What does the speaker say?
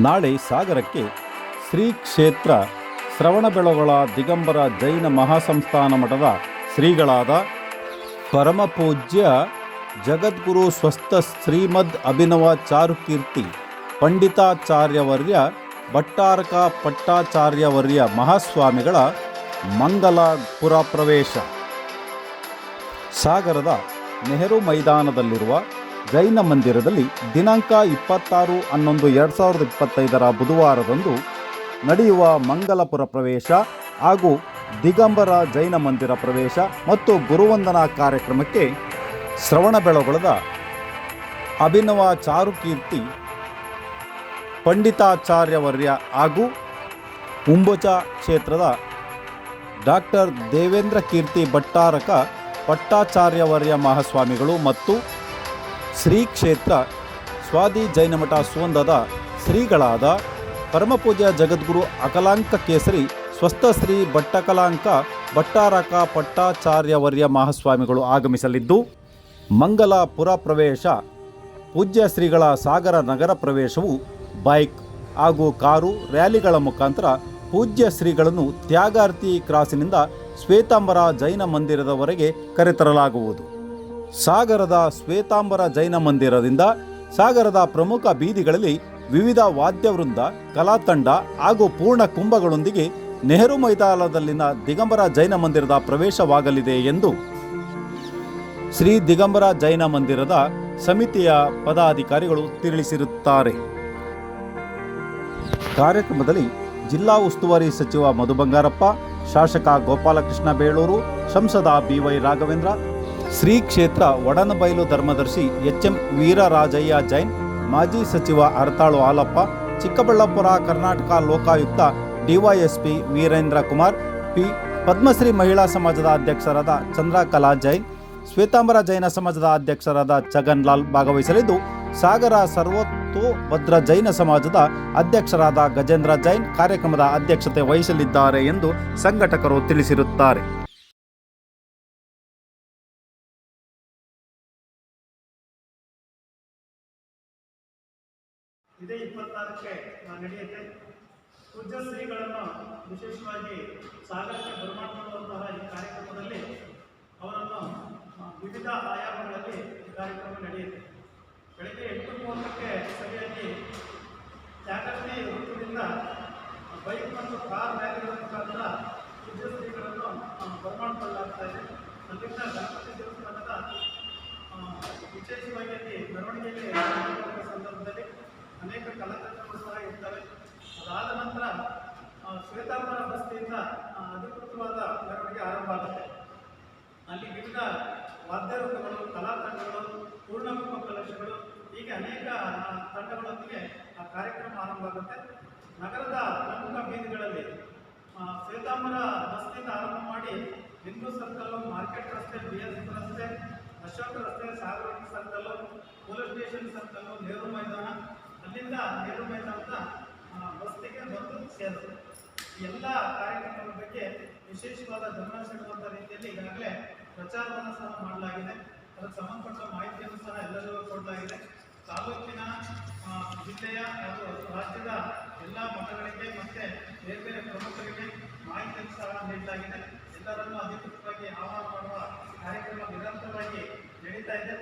ನಾಳೆ ಸಾಗರಕ್ಕೆ ಶ್ರೀ ಕ್ಷೇತ್ರ ಶ್ರವಣಬೆಳಗೊಳ ದಿಗಂಬರ ಜೈನ ಮಹಾಸಂಸ್ಥಾನ ಮಠದ ಶ್ರೀಗಳಾದ ಪರಮಪೂಜ್ಯ ಜಗದ್ಗುರು ಸ್ವಸ್ಥ ಶ್ರೀಮದ್ ಅಭಿನವ ಚಾರುಕೀರ್ತಿ, ಪಂಡಿತಾಚಾರ್ಯವರ್ಯ ಭಟ್ಟಾರಕ ಪಟ್ಟಾಚಾರ್ಯವರ್ಯ ಮಹಾಸ್ವಾಮಿಗಳ ಮಂಗಲ ಪುರ ಪ್ರವೇಶ. ಸಾಗರದ ನೆಹರು ಮೈದಾನದಲ್ಲಿರುವ ಜೈನ ಮಂದಿರದಲ್ಲಿ ದಿನಾಂಕ ಇಪ್ಪತ್ತಾರು ಹನ್ನೊಂದು ಎರಡು ಸಾವಿರದ ಇಪ್ಪತ್ತೈದರ ಬುಧವಾರದಂದು ನಡೆಯುವ ಮಂಗಲಪುರ ಪ್ರವೇಶ ಹಾಗೂ ದಿಗಂಬರ ಜೈನ ಮಂದಿರ ಪ್ರವೇಶ ಮತ್ತು ಗುರುವಂದನಾ ಕಾರ್ಯಕ್ರಮಕ್ಕೆ ಶ್ರವಣ ಬೆಳಗೊಳದ ಅಭಿನವ ಚಾರುಕೀರ್ತಿ ಪಂಡಿತಾಚಾರ್ಯವರ್ಯ ಹಾಗೂ ಉಂಬುಚ ಕ್ಷೇತ್ರದ ಡಾಕ್ಟರ್ ದೇವೇಂದ್ರ ಕೀರ್ತಿ ಭಟ್ಟಾರಕ ಪಟ್ಟಾಚಾರ್ಯವರ್ಯ ಮಹಾಸ್ವಾಮಿಗಳು ಮತ್ತು ಶ್ರೀ ಕ್ಷೇತ್ರ ಸ್ವಾದಿ ಜೈನಮಠ ಸುವಂದದ ಶ್ರೀಗಳಾದ ಪರಮಪೂಜ್ಯ ಜಗದ್ಗುರು ಅಕಲಾಂಕ ಕೇಸರಿ, ಸ್ವಸ್ಥ ಶ್ರೀ ಭಟ್ಟಕಲಾಂಕ ಭಟ್ಟಾರಕ ಪಟ್ಟಾಚಾರ್ಯವರ್ಯ ಮಹಾಸ್ವಾಮಿಗಳು ಆಗಮಿಸಲಿದ್ದು ಮಂಗಲ ಪುರ ಪ್ರವೇಶ, ಪೂಜ್ಯ ಶ್ರೀಗಳ ಸಾಗರ ನಗರ ಪ್ರವೇಶವು ಬೈಕ್ ಹಾಗೂ ಕಾರು ರ್ಯಾಲಿಗಳ ಮುಖಾಂತರ ಪೂಜ್ಯ ಶ್ರೀಗಳನ್ನು ತ್ಯಾಗಾರ್ತಿ ಕ್ರಾಸಿನಿಂದ ಶ್ವೇತಾಂಬರ ಜೈನ ಮಂದಿರದವರೆಗೆ ಕರೆತರಲಾಗುವುದು. ಸಾಗರದ ಶ್ವೇತಾಂಬರ ಜೈನ ಮಂದಿರದಿಂದ ಸಾಗರದ ಪ್ರಮುಖ ಬೀದಿಗಳಲ್ಲಿ ವಿವಿಧ ವಾದ್ಯವೃಂದ ಕಲಾ ತಂಡ ಹಾಗೂ ಪೂರ್ಣ ಕುಂಭಗಳೊಂದಿಗೆ ನೆಹರು ಮೈದಾನದಲ್ಲಿನ ದಿಗಂಬರ ಜೈನ ಮಂದಿರದ ಪ್ರವೇಶವಾಗಲಿದೆ ಎಂದು ಶ್ರೀ ದಿಗಂಬರ ಜೈನ ಮಂದಿರದ ಸಮಿತಿಯ ಪದಾಧಿಕಾರಿಗಳು ತಿಳಿಸಿರುತ್ತಾರೆ. ಕಾರ್ಯಕ್ರಮದಲ್ಲಿ ಜಿಲ್ಲಾ ಉಸ್ತುವಾರಿ ಸಚಿವ ಮಧು ಬಂಗಾರಪ್ಪ, ಶಾಸಕ ಗೋಪಾಲಕೃಷ್ಣ ಬೇಳೂರು, ಸಂಸದ ಬಿವೈ ರಾಘವೇಂದ್ರ ಶ್ರೀ ಕ್ಷೇತ್ರ ಒಡನಬೈಲು ಧರ್ಮದರ್ಶಿ ಎಚ್ ಎಂ ವೀರರಾಜಯ್ಯ ಜೈನ್, ಮಾಜಿ ಸಚಿವ ಅರತಾಳು ಹಾಲಪ್ಪ, ಚಿಕ್ಕಬಳ್ಳಾಪುರ ಕರ್ನಾಟಕ ಲೋಕಾಯುಕ್ತ ಡಿವೈಎಸ್ಪಿ ವೀರೇಂದ್ರ ಕುಮಾರ್, ಪಿ ಪದ್ಮಶ್ರೀ ಮಹಿಳಾ ಸಮಾಜದ ಅಧ್ಯಕ್ಷರಾದ ಚಂದ್ರಕಲಾ ಜೈನ್, ಶ್ವೇತಾಂಬರ ಜೈನ ಸಮಾಜದ ಅಧ್ಯಕ್ಷರಾದ ಛಗನ್ ಲಾಲ್ ಭಾಗವಹಿಸಲಿದ್ದು, ಸಾಗರ ಸರ್ವತೋಭದ್ರ ಜೈನ ಸಮಾಜದ ಅಧ್ಯಕ್ಷರಾದ ಗಜೇಂದ್ರ ಜೈನ್ ಕಾರ್ಯಕ್ರಮದ ಅಧ್ಯಕ್ಷತೆ ವಹಿಸಲಿದ್ದಾರೆ ಎಂದು ಸಂಘಟಕರು ತಿಳಿಸಿರುತ್ತಾರೆ. ಇದೇ ಇಪ್ಪತ್ತಾರಕ್ಕೆ ಆ, ನಡೆಯುತ್ತೆ. ಪೂಜ್ಯ ಶ್ರೀಗಳನ್ನು ವಿಶೇಷವಾಗಿ ಸಾಗರಕ್ಕೆ ಬರಮಾಡಿಕೊಳ್ಳುವಂತಹ ಈ ಕಾರ್ಯಕ್ರಮದಲ್ಲಿ ಅವರನ್ನು ವಿವಿಧ ಆಯಾಮಗಳಲ್ಲಿ ಕಾರ್ಯಕ್ರಮ ನಡೆಯುತ್ತೆ. ಬೆಳಗ್ಗೆ ಎಂಟು ಮೂವತ್ತಕ್ಕೆ ಸರಿಯಾಗಿ ಜಾಗೃತಿ ವೃತ್ತದಿಂದ ಬೈಕ್ ಮತ್ತು ಕಾರ್ ರ್ಯಾಲಿಗಳ ಪೂಜ್ಯ ಶ್ರೀಗಳನ್ನು ಆ, ಬರಮಾಡಿಕೊಳ್ಳಲಾಗ್ತಾ ಇದೆ ಅಲ್ಲಿಂದ ಗಣಪತಿ ದೇವಸ್ಥಾನದ ಆ, ವಿಶೇಷವಾಗಿ ಅಲ್ಲಿ ಮೆರವಣಿಗೆಯಲ್ಲಿ ನಡೆಯುವ ಸಂದರ್ಭದಲ್ಲಿ ಅನೇಕ ಕಲಾಕೃತಿಗಳು ಸಹ ಇರ್ತವೆ ಅದಾದ ನಂತರ ಆ, ಶ್ವೇತಾಂಬರ ಬಸ್ತಿಯಿಂದ ಆ, ಅಧಿಕೃತವಾದ ಮೆರವಣಿಗೆ ಆರಂಭ ಆಗುತ್ತೆ ಅಲ್ಲಿ ವಿವಿಧ ವಾದ್ಯವೃಂದಗಳು ಕಲಾ ತಂಡಗಳು ಪೂರ್ಣಕುಂಭ ಕಲಶಗಳು ಹೀಗೆ ಅನೇಕ ತಂಡಗಳೊಂದಿಗೆ ಆ ಕಾರ್ಯಕ್ರಮ ಆರಂಭ ಆಗುತ್ತೆ ನಗರದ ಪ್ರಮುಖ ಬೀದಿಗಳಲ್ಲಿ ಶ್ವೇತಾಂಬರ ರಸ್ತೆಯಿಂದ ಆರಂಭ ಮಾಡಿ ಹಿಂದೂ ಸರ್ಕಲ್ಲು ಮಾರ್ಕೆಟ್ ರಸ್ತೆ ಬಿ ಎಸ್ ರಸ್ತೆ ಅಶೋಕ ರಸ್ತೆ Sagara circle police station circle Nehru Maidan ಅಲ್ಲಿಂದ ನೆಹರು ಮೈದಾನದ ಆ, ಬಸ್ತಿಗೆ ಬಂದು ಸೇರುತ್ತೆ ಎಲ್ಲ ಕಾರ್ಯಕ್ರಮಗಳ ಬಗ್ಗೆ ವಿಶೇಷವಾದ ಗಮನ ಸೆಳೆಯುವಂಥ ರೀತಿಯಲ್ಲಿ ಈಗಾಗಲೇ ಪ್ರಚಾರವನ್ನು ಸಹ ಮಾಡಲಾಗಿದೆ. ಅದಕ್ಕೆ ಸಂಬಂಧಪಟ್ಟ ಮಾಹಿತಿಯನ್ನು ಸಹ ಎಲ್ಲರಿಗೂ ಕೊಡಲಾಗಿದೆ. ತಾಲೂಕಿನ ಜಿಲ್ಲೆಯ ಹಾಗೂ ರಾಜ್ಯದ ಎಲ್ಲ ಮಠಗಳಿಗೆ ಮತ್ತೆ ಬೇರೆ ಬೇರೆ ಪ್ರಮುಖರಿಗೆ ಮಾಹಿತಿಯನ್ನು ಸಹ ನೀಡಲಾಗಿದೆ. ಎಲ್ಲರನ್ನೂ ಅಧಿಕೃತವಾಗಿ ಆಹ್ವಾನ ಮಾಡುವ ಕಾರ್ಯಕ್ರಮ ನಿರಂತರವಾಗಿ ನಡೀತಾ ಇದೆ.